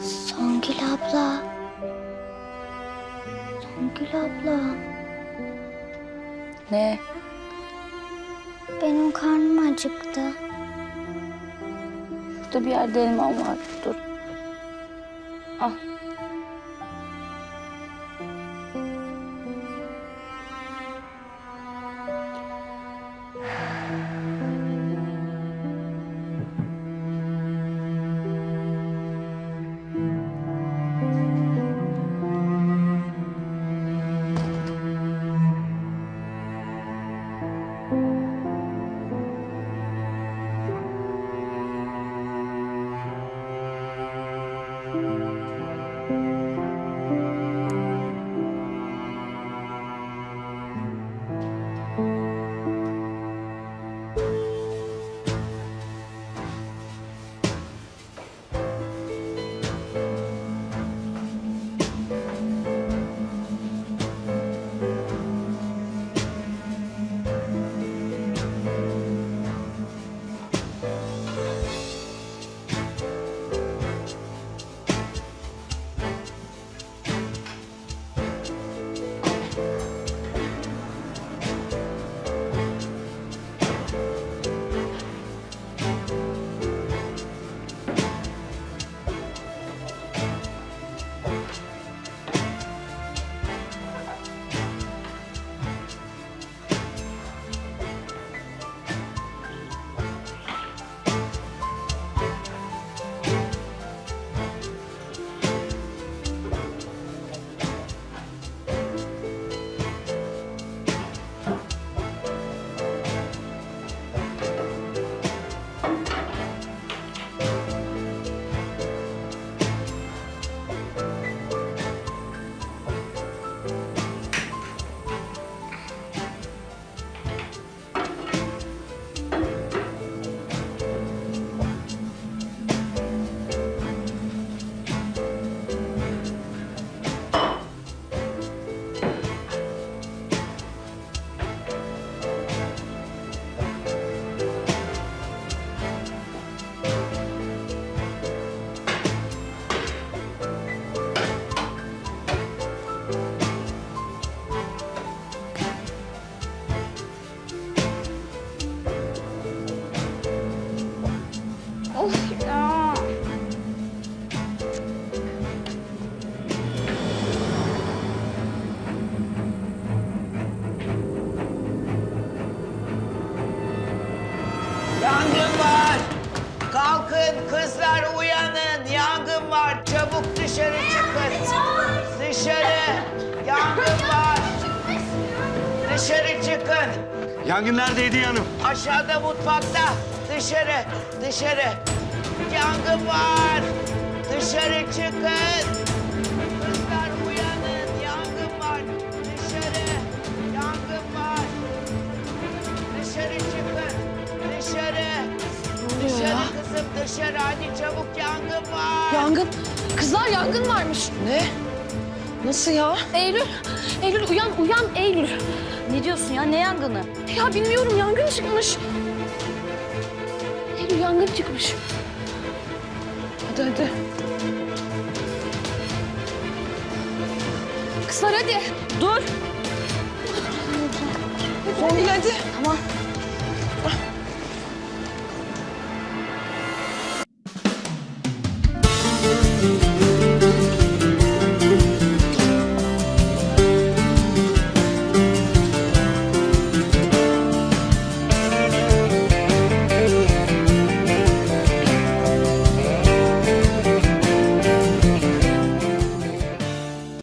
Songül abla. Songül abla. Ne? Benim karnım acıktı. Şurada bir yerde elmam var. Dur. Al. Of ya. Yangın var. Kalkın kızlar uyanın. Yangın var. Çabuk dışarı çıkın. Dışarı. Yangın var. Dışarı çıkın. Yangın neredeydi hanım? Aşağıda mutfakta. Dışarı. Dışarı. Yangın var. Dışarı çıkın. Kızlar uyanın. Yangın var. Dışarı. Yangın var. Dışarı çıkın. Dışarı. Dışarı kızım dışarı. Hadi çabuk yangın var. Yangın. Kızlar yangın varmış. Ne? Nasıl ya? Eylül. Eylül uyan uyan Eylül. Ne diyorsun ya? Ne yangını? Ya bilmiyorum yangın çıkmış. Eylül yangın çıkmış. Hadi hadi. Kızlar hadi. Dur. Songül hadi. Tamam.